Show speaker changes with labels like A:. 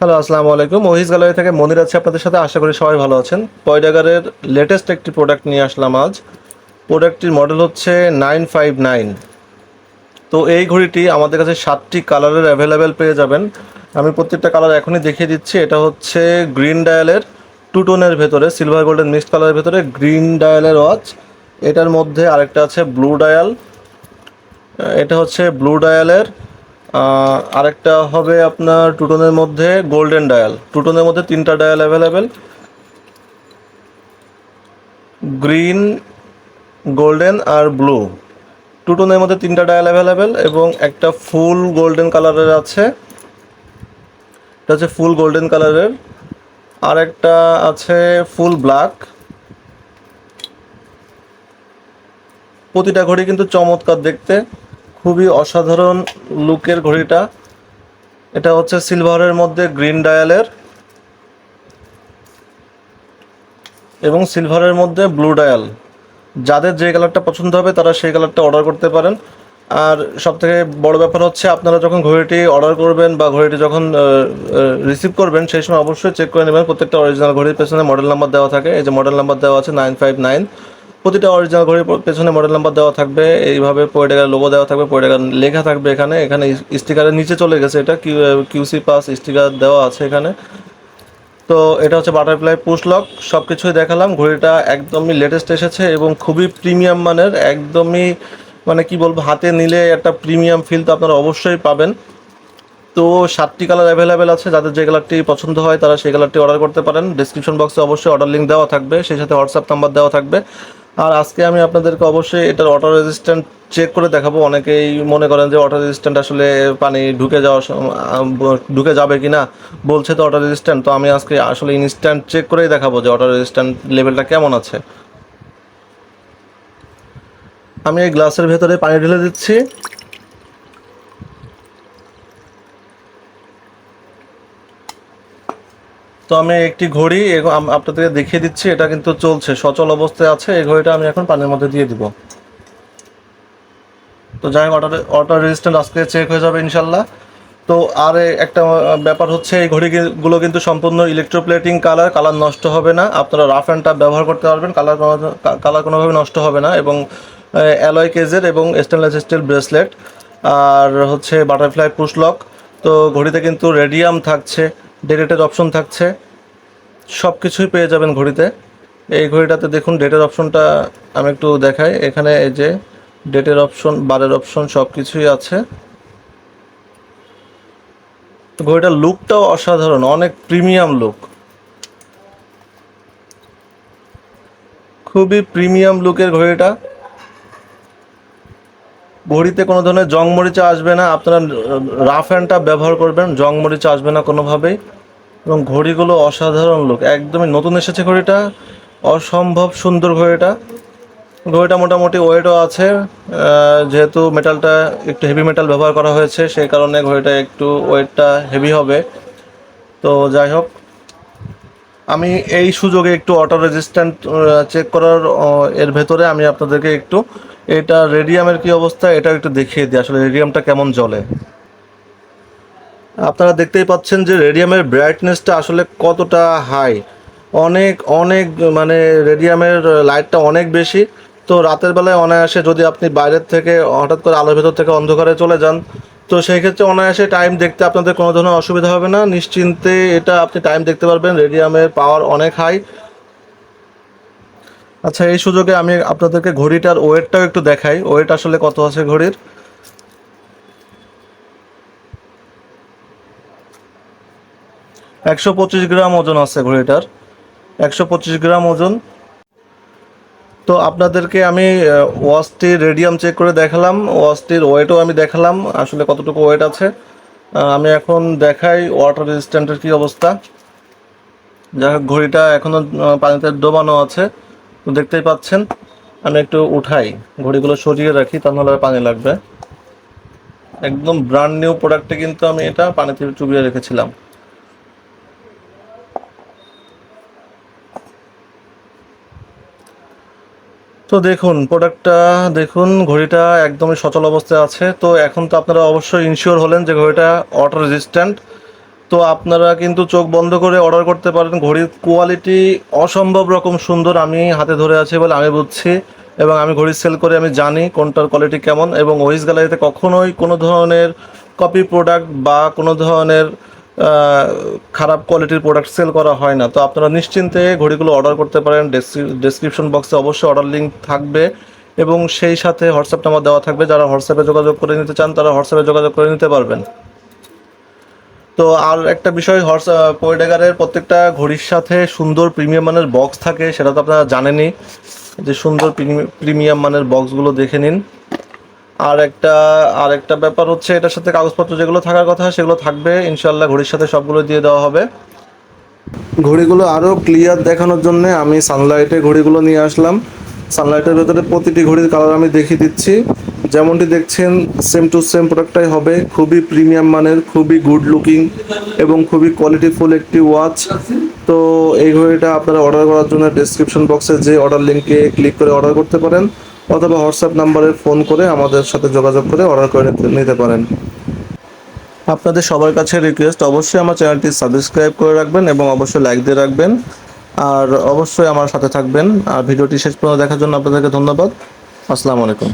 A: Hello, আসসালামু আলাইকুম। মহিষ গ্যালারি থেকে মনির আছে আপনাদের সাথে। আশা করি সবাই ভালো আছেন। পয়ডাগারের লেটেস্ট একটি প্রোডাক্ট নিয়ে আসলাম আজ। প্রোডাক্টটির মডেল হচ্ছে নাইন ফাইভ নাইন তো এই ঘড়িটি আমাদের কাছে সাতটি কালারের অ্যাভেলেবেল পেয়ে যাবেন। আমি প্রত্যেকটা কালার এখনই দেখিয়ে দিচ্ছি। এটা হচ্ছে গ্রিন ডায়ালের টু টোনের ভেতরে সিলভার গোল্ডেন মিক্সড কালারের ভেতরে গ্রিন ডায়ালের ওয়াচ এটার মধ্যে আরেকটা আছে ব্লু ডায়াল এটা হচ্ছে ব্লু ডায়ালের আরেকটা হবে আপনার টুটনের মধ্যে গোল্ডেন ডায়াল টুটনের মধ্যে তিনটা ডায়াল অ্যাভেলেবেল গ্রিন গোল্ডেন আর ব্লু টুটনের মধ্যে তিনটা ডায়াল অ্যাভেলেবেল এবং একটা ফুল গোল্ডেন কালারের আছে। এটা হচ্ছে ফুল গোল্ডেন কালারের আর একটা আছে ফুল ব্ল্যাক প্রতিটা ঘড়ি কিন্তু চমৎকার দেখতে। খুবই অসাধারণ লুকের ঘড়িটা। এটা হচ্ছে সিলভারের মধ্যে গ্রিন ডায়ালের এবং সিলভারের মধ্যে ব্লু ডায়াল। যাদের যে কালারটা পছন্দ হবে তারা সেই কালারটা অর্ডার করতে পারেন। আর সব থেকে বড় ব্যাপার হচ্ছে, আপনারা যখন ঘড়িটি অর্ডার করবেন বা ঘড়িটি যখন রিসিভ করবেন, সেই সময় অবশ্যই চেক করে নেবেন। প্রত্যেকটা অরিজিনাল ঘড়ির পেছনে মডেল নাম্বার দেওয়া থাকে। এই যে মডেল নাম্বার দেওয়া আছে নাইন ফাইভ নাইন প্রতিটা অরিজিনাল ঘড়ির পেছনে মডেল নাম্বার দেওয়া থাকবে, এইভাবে পয়ে টাকার লোগো দেওয়া থাকবে পয়ে টাকার লেখা থাকবে এখানে। এখানে স্টিকারের নিচে চলে গেছে এটা কিউ কিউসি পাস স্টিকার দেওয়া আছে এখানে। তো এটা হচ্ছে বাটারফ্লাই পুশ লক সব কিছুই দেখালাম। ঘড়িটা একদমই লেটেস্ট এসেছে এবং খুবই প্রিমিয়াম মানের, একদমই মানে কি বলব, হাতে নিলে একটা প্রিমিয়াম ফিল তো আপনারা অবশ্যই পাবেন। তো সাতটি কালার অ্যাভেলেবেল আছে, যাদের যে কালারটি পছন্দ হয় তারা সেই কালারটি অর্ডার করতে পারেন। ডিসক্রিপশন বক্সে অবশ্যই অর্ডার লিঙ্ক দেওয়া থাকবে, সেই সাথে হোয়াটসঅ্যাপ নাম্বার দেওয়া থাকবে। আর আজকে আমি আপনাদেরকে অবশ্যই এটার ওয়াটার রেজিস্ট্যান্ট চেক করে দেখাবো। অনেকেই মনে করেন যে ওয়াটার রেজিস্ট্যান্ট আসলে পানি ঢুকে যাওয়ার ঢুকে যাবে কি না বলছে তো ওয়াটার রেজিস্ট্যান্ট তো আমি আজকে আসলে ইনস্ট্যান্ট চেক করেই দেখাবো যে ওয়াটার রেজিস্ট্যান্ট লেভেলটা কেমন আছে। আমি এই গ্লাসের ভেতরে পানি ঢেলে দিচ্ছি। তো আমি একটি ঘড়ি আপনাদেরকে দেখিয়ে দিচ্ছি, এটা কিন্তু চলছে, সচল অবস্থায় আছে, এই ঘড়িটা আমি এখন পানির মধ্যে দিয়ে দিব। তো যাই হোক, অটো অটো রেজিস্ট্যান্ট আজকে চেক হয়ে যাবে ইনশাল্লাহ। তো আর একটা ব্যাপার হচ্ছে, এই ঘড়িগুলো কিন্তু সম্পূর্ণ ইলেকট্রোপ্লেটিং কালার কালার নষ্ট হবে না। আপনারা রাফ অ্যান্ড টাফ ব্যবহার করতে পারবেন কালার কালার কোনোভাবে নষ্ট হবে না, এবং অ্যালয় কেজের এবং স্টেনলেস স্টিল ব্রেসলেট আর হচ্ছে বাটারফ্লাই পুশ লক তো ঘড়িতে কিন্তু রেডিয়াম থাকছে। ডেটের অপশন থাকছে। সব কিছুই পেয়ে যাবেন ঘড়িতে। এই ঘড়িটাতে দেখুন ডেটের অপশনটা আমি একটু দেখাই। এখানে এই যে ডেটের অপশন বারের অপশন সব কিছুই আছে ঘড়িটার লুকটাও অসাধারণ, অনেক প্রিমিয়াম লুক খুবই প্রিমিয়াম লুকের ঘড়িটা। ঘড়িতে কোনো ধরনের জং মরিচা আসবে না, আপনারা রাফ অ্যান্ডটা ব্যবহার করবেন, জং মরিচা আসবে না কোনোভাবেই। এবং ঘড়িগুলো অসাধারণ লোক একদমই নতুন এসেছে ঘড়িটা, অসম্ভব সুন্দর ঘড়িটা। ঘড়িটা মোটামুটি ওয়েটও আছে যেহেতু মেটালটা একটু হেভি মেটাল ব্যবহার করা হয়েছে, সেই কারণে ঘড়িটা একটু ওয়েটটা হেভি হবে। তো যাই হোক, আমি এই সুযোগে একটু অটো রেজিস্ট্যান্ট চেক করার এর ভেতরে আমি আপনাদেরকে একটু এটা রেডিয়ামের কি অবস্থা? এটা একটু দেখিয়ে দিই। আসলে রেডিয়ামটা কেমন জ্বলে? আপনারা দেখতেই পাচ্ছেন যে রেডিয়ামের ব্রাইটনেসটা আসলে কতটা হাই অনেক অনেক মানে রেডিয়ামের লাইটটা অনেক বেশি। তো রাতের বেলায় অনায়াসে যদি আপনি বাইরের থেকে হঠাৎ করে আলোর ভেতর থেকে অন্ধকারে চলে যান, তো সেই ক্ষেত্রে অনায়াসে টাইম দেখতে আপনাদের কোনো ধরনের অসুবিধা হবে না। নিশ্চিন্তে এটা আপনি টাইম দেখতে পারবেন। রেডিয়ামের পাওয়ার অনেক হাই আচ্ছা এই সুযোগে আমি আপনাদেরকে ঘড়িটার ওয়েটটাও একটু দেখাই। ওয়েট আসলে কত আছে ঘড়ির? একশো পঁচিশ গ্রাম ওজন আছে ঘড়িটার। একশো পঁচিশ গ্রাম ওজন। তো আপনাদেরকে আমি ওয়াচটির রেডিয়াম চেক করে দেখালাম। ওয়াচটির ওয়েটও আমি দেখালাম, আসলে কতটুকু ওয়েট আছে। আমি এখন দেখাই ওয়াটার রেজিস্ট্যান্টের কী অবস্থা। যাই হোক, ঘড়িটা এখনও পানিতে ডোবানো আছে। তো দেখতেই পাচ্ছেন, আমি একটু উঠাই, ঘড়িগুলো সরিয়ে রাখি, তা নাহলে পানি লাগবে। একদম ব্র্যান্ড নিউ প্রোডাক্টে কিন্তু আমি এটা পানিতে চুবিয়ে রেখেছিলাম। তো দেখুন প্রোডাক্টটা দেখুন, ঘড়িটা একদমই সচল অবস্থায় আছে। তো এখন তো আপনারা অবশ্যই ইনশিওর হলেন যে ঘড়িটা ওয়াটার রেজিস্ট্যান্ট তো আপনারা কিন্তু চোখ বন্ধ করে অর্ডার করতে পারেন। ঘড়ির কোয়ালিটি অসম্ভব রকম সুন্দর। আমি হাতে ধরে আছি বলে আমি বুঝছি এবং আমি ঘড়ি সেল করে আমি জানি কোনটার কোয়ালিটি কেমন এবং ওইস গ্যালারিতে কখনোই কোনো ধরনের কপি প্রোডাক্ট বা কোনো ধরনের খারাপ কোয়ালিটির প্রোডাক্ট সেল করা হয় না। তো আপনারা নিশ্চিন্তে ঘড়িগুলো অর্ডার করতে পারেন। ডেসক্রিপশন বক্সে অবশ্যই অর্ডার লিঙ্ক থাকবে এবং সেই সাথে হোয়াটসঅ্যাপ নাম্বার দেওয়া থাকবে। যারা হোয়াটসঅ্যাপে যোগাযোগ করে নিতে চান, তারা হোয়াটসঅ্যাপে যোগাযোগ করে নিতে পারবেন। তো আর একটা বিষয়, হর্স পোয়েডেগারের প্রত্যেকটা ঘড়ির সাথে সুন্দর প্রিমিয়াম মানের বক্স থাকে, সেটা তো আপনারা জানেনই। যে সুন্দর প্রিমিয়াম মানের বক্সগুলো দেখে নিন। আর একটা আর একটা ব্যাপার হচ্ছে, এটার সাথে কাগজপত্র যেগুলো থাকার কথা, সেগুলো থাকবে। ইনশাল্লাহ ঘড়ির সাথে সবগুলো দিয়ে দেওয়া হবে। ঘড়িগুলো আরও ক্লিয়ার দেখানোর জন্য আমি সানলাইটে ঘড়িগুলো নিয়ে আসলাম। সানলাইটের ভেতরে প্রতিটি ঘড়ির কালার আমি দেখিয়ে দিচ্ছি। যেমনটি দেখছেন সেম টু সেম প্রোডাক্টটাই হবে। খুবই প্রিমিয়াম মানের, খুবই গুড লুকিং এবং খুবই কোয়ালিটিফুল একটি ওয়াচ তো এই ঘড়িটা আপনারা অর্ডার করার জন্য ডেসক্রিপশন বক্সে যে অর্ডার লিঙ্কে ক্লিক করে অর্ডার করতে পারেন অথবা হোয়াটসঅ্যাপ নাম্বারে ফোন করে আমাদের সাথে যোগাযোগ করে অর্ডার করে নিতে- পারেন। আপনাদের সবার কাছে রিকোয়েস্ট অবশ্যই আমার চ্যানেলটি সাবস্ক্রাইব করে রাখবেন এবং অবশ্যই লাইক দিয়ে রাখবেন। আর অবশ্যই আমার সাথে থাকবেন। আর ভিডিওটি শেষ পর্যন্ত দেখার জন্য আপনাদেরকে ধন্যবাদ। আসসালামু আলাইকুম।